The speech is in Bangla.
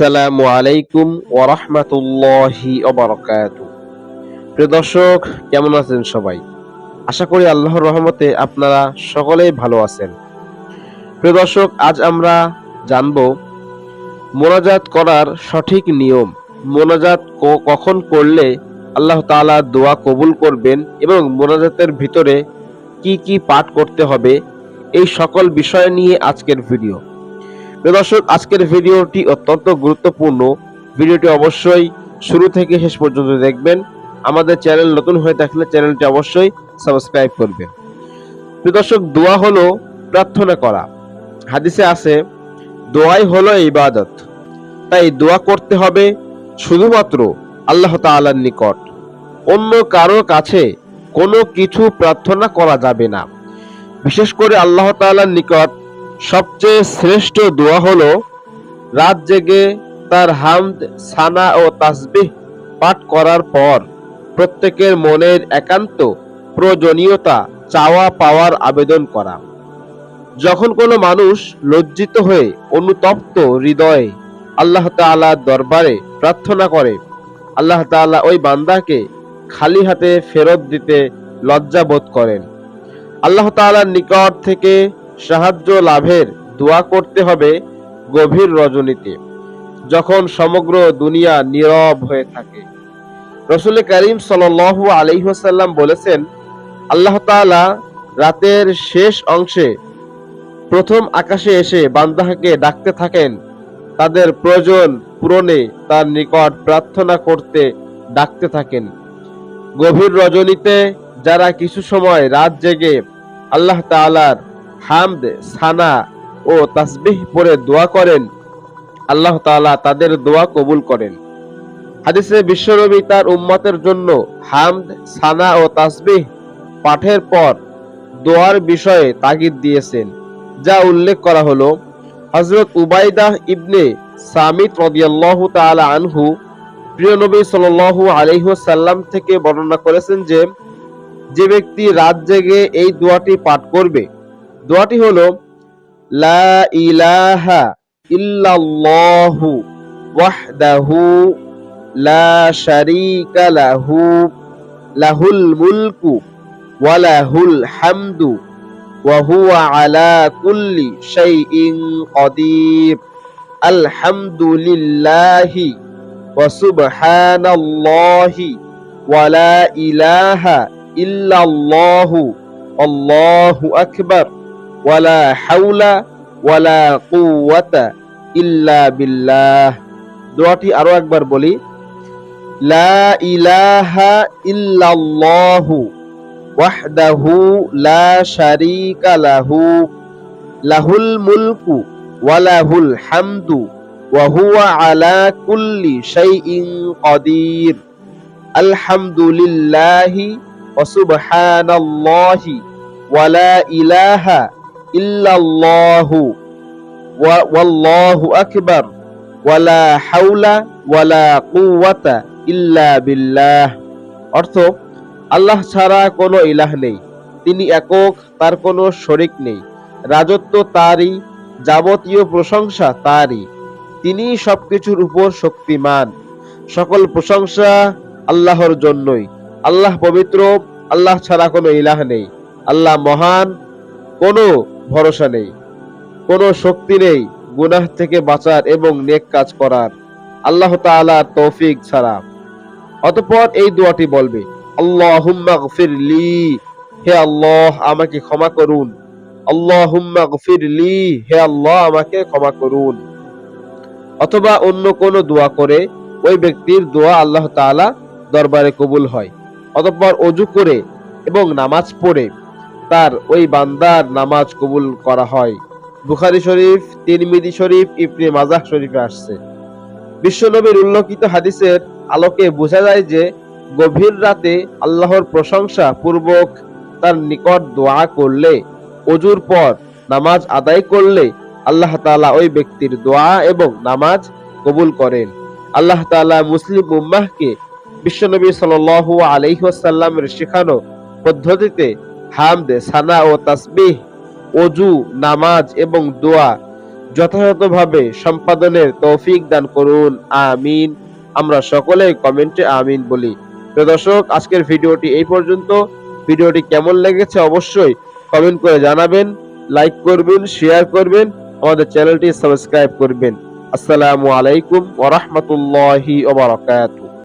আসসালামু আলাইকুম ওরহমতুল্লাহি অবরকাত প্রিয় দর্শক, কেমন আছেন সবাই? আশা করি আল্লাহর রহমতে আপনারা সকলেই ভালো আছেন। প্রিয় দর্শক, আজ আমরা জানব মোনাজাত করার সঠিক নিয়ম। মোনাজাত কখন করলে আল্লাহ তাআলা দোয়া কবুল করবেন এবং মোনাজাতের ভিতরে কি কি পাঠ করতে হবে, এই সকল বিষয় নিয়ে আজকের ভিডিও। দর্শক, আজকের ভিডিওটি অত্যন্ত গুরুত্বপূর্ণ। ভিডিওটি অবশ্যই শুরু থেকে শেষ পর্যন্ত দেখবেন। আমাদের চ্যানেল নতুন হয়ে থাকলে চ্যানেলটি অবশ্যই সাবস্ক্রাইব প্রিয় দর্শক, দোয়া হলো প্রার্থনা করা। হাদিসে আছে, দোয়াই হলো ইবাদত। তাই দোয়া করতে হবে শুধুমাত্র আল্লাহ তাআলার নিকট। অন্য কারও কাছে কোনো কিছু প্রার্থনা করা যাবে না। বিশেষ করে আল্লাহ তাআলার নিকট সবচেয়ে শ্রেষ্ঠ দোয়া হলো, রাত জেগে তার হামদ, সানা ও তাসবিহ পাঠ করার পর প্রত্যেকের মনের একান্ত প্রয়োজনীয়তা, চাওয়া পাওয়ার আবেদন করা। যখন কোনো মানুষ লজ্জিত হয়ে অনুতপ্ত হৃদয়ে আল্লাহ তাআলার দরবারে প্রার্থনা করে, আল্লাহ তাআলা ওই বান্দাকে খালি হাতে ফেরত দিতে লজ্জা বোধ করেন। আল্লাহ তাআলার নিকট থেকে সাহায্য লাভের দোয়া করতে হবে গভীর রজনীতে, যখন সমগ্র দুনিয়া নীরব হয়ে থাকে। রসুল করিম সাল্লাল্লাহু আলাইহি ওয়াসাল্লাম বলেছেন, আল্লাহ তাআলা রাতের শেষ অংশে প্রথম আকাশে এসে বান্দাহাকে ডাকতে থাকেন। তাদের প্রয়োজন পূরণে তার নিকট প্রার্থনা করতে ডাকতে থাকেন। গভীর রজনীতে যারা কিছু সময় রাত জেগে আল্লাহ তাআলার হামদ, সানা ও তাসবিহ পড়ে দোয়া করেন। আল্লাহ তাআলা তাদের দোয়া কবুল করেন। হাদিসে বিশ্বনবী তার উম্মতের জন্য হামদ, সানা ও তাসবিহ পাঠের পর দোয়ার বিষয়ে তাগিদ দিয়েছেন, যা উল্লেখ করা হলো হজরত উবাইদাহ ইবনে সামিত রাদিয়াল্লাহু তাআলা আনহু প্রিয় নবী আলাইহি ওয়াসাল্লাম থেকে বর্ণনা করেছেন যে যে ব্যক্তি রাত জেগে এই দোয়াটি পাঠ করবে দোয়াটি হলো, লা ইলাহা ইল্লাল্লাহু ওয়াহদাহু লা শারীকা লাহু, লাহুল মুলকু ওয়া লাহুল হামদু ওয়া আলা কুল্লি শাইইন কাদির। আলহামদুলিল্লাহি ওয়া সুবহানাল্লাহি ওয়া লা ইলাহা ইল্লাল্লাহু, আল্লাহু আকবার। ওয়ালা হাওলা ওয়ালা কুওয়াতা ইল্লা বিল্লাহ। দোয়াটি আরও একবার বলি, লা ইলাহা ইল্লাল্লাহু ওয়াহদাহু লা শারীকা লাহু, লাহুল মুলকু ওয়া লাহুল হামদু ওয়া হুয়া আলা কুল্লি শাইইন কাদির। আলহামদুলিল্লাহি ওয়া সুবহানাল্লাহি ওয়া লা ইলাহা ইল্লাল্লাহু ওয়া- ওয়াল্লাহু আকবার, ওয়ালা হাওলা ওয়ালা কুওয়াতা ইল্লা বিল্লাহ। অর্থ, আল্লাহ ছাড়া কোনো ইলাহ নেই, তিনি একক, তার কোনো শরিক নেই, রাজত্ব তারই, যাবতীয় প্রশংসা তারই তিনি সবকিছুর উপর শক্তিমান। সকল প্রশংসা আল্লাহর জন্যই, আল্লাহ পবিত্র, আল্লাহ ছাড়া কোনো ইলাহ নেই, আল্লাহ মহান, কোনো ভরসা নেই। কোনো শক্তি নেই গুনাহ থেকে বাঁচার এবং নেক কাজ করার। আল্লাহ তাআলার তৌফিক ছাড়া। অতঃপর এই দোয়াটি বলবে, আল্লাহুম্মা গফির লি। হে আল্লাহ, আমাকে ক্ষমা করুন। আল্লাহুম্মা গফির লি। হে আল্লাহ, আমাকে ক্ষমা করুন। অথবা অন্য কোনো দোয়া করে ওই ব্যক্তির দোয়া আল্লাহ তাআলা দরবারে কবুল হয়। অতঃপর অজু করে এবং নামাজ পড়ে। তার ওই বান্দার নামাজ কবুল করা হয়। বুখারী শরীফ, তিরমিজি শরীফ, ইবনে মাজাহ শরীফে আসছে। বিশ্বনবীর উল্লেখিত হাদিসের আলোকে বোঝা যায় যে, গভীর রাতে আল্লাহর প্রশংসা পূর্বক তার নিকট দোয়া করলে, অজুর পর নামাজ আদায় করলে আল্লাহ তাআলা ওই ব্যক্তির দোয়া এবং নামাজ কবুল করেন। আল্লাহ তাআলা মুসলিম উম্মাহকে বিশ্বনবী সাল্লাল্লাহু আলাইহি ওয়াসাল্লামের শেখানো পদ্ধতিতে হামদ, সানা ও তাসবিহ, অজু, নামাজ এবং দোয়া যথাযথভাবে সম্পাদনের তৌফিক দান করুন। আমিন। আমরা সকলে কমেন্টে আমিন বলি। প্রিয় দর্শক, আজকের ভিডিওটি এই পর্যন্ত। ভিডিওটি কেমন লেগেছে অবশ্যই কমেন্ট করে জানাবেন, লাইক করবেন, শেয়ার করবেন, আমাদের চ্যানেলটি সাবস্ক্রাইব করবেন। আসসালামু আলাইকুম ওয়া রাহমাতুল্লাহি ওয়া বারাকাতুহু।